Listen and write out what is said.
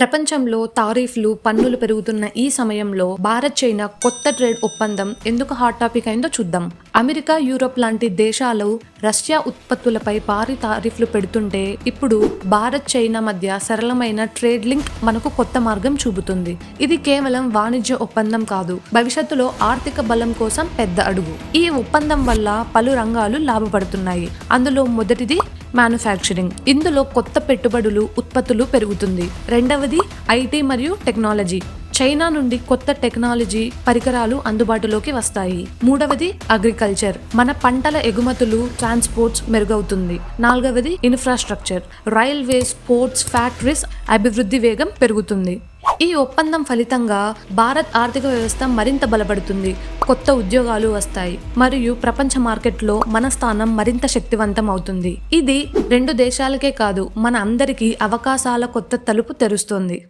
ప్రపంచంలో తారీఫ్లు పన్నులు పెరుగుతున్న ఈ సమయంలో భారత్ చైనా కొత్త ట్రేడ్ ఒప్పందం ఎందుకు హాట్ టాపిక్ అయిందో చూద్దాం. అమెరికా యూరోప్ లాంటి దేశాలు రష్యా ఉత్పత్తులపై భారీ తారీఫ్లు పెడుతుంటే ఇప్పుడు భారత్ చైనా మధ్య సరళమైన ట్రేడ్ లింక్ మనకు కొత్త మార్గం చూపుతుంది. ఇది కేవలం వాణిజ్య ఒప్పందం కాదు భవిష్యత్తులో ఆర్థిక బలం కోసం పెద్ద అడుగు. ఈ ఒప్పందం వల్ల పలు రంగాలు లాభపడుతున్నాయి. అందులో మొదటిది మ్యానుఫ్యాక్చరింగ్. ఇందులో కొత్త పెట్టుబడులు ఉత్పత్తులు పెరుగుతుంది. రెండవది ఐటీ మరియు టెక్నాలజీ. చైనా నుండి కొత్త టెక్నాలజీ పరికరాలు అందుబాటులోకి వస్తాయి. మూడవది అగ్రికల్చర్. మన పంటల ఎగుమతులు ట్రాన్స్పోర్ట్స్ మెరుగవుతుంది. నాలుగవది ఇన్ఫ్రాస్ట్రక్చర్. రైల్వేస్ పోర్ట్స్ ఫ్యాక్టరీస్ అభివృద్ధి వేగం పెరుగుతుంది. ఈ ఒప్పందం ఫలితంగా భారత్ ఆర్థిక వ్యవస్థ మరింత బలపడుతుంది. కొత్త ఉద్యోగాలు వస్తాయి. మరియు ప్రపంచ మార్కెట్లో మన స్థానం మరింత శక్తివంతం అవుతుంది ఇది రెండు దేశాలకే కాదు మన అందరికీ అవకాశాల కొత్త తలుపు తెరుస్తుంది.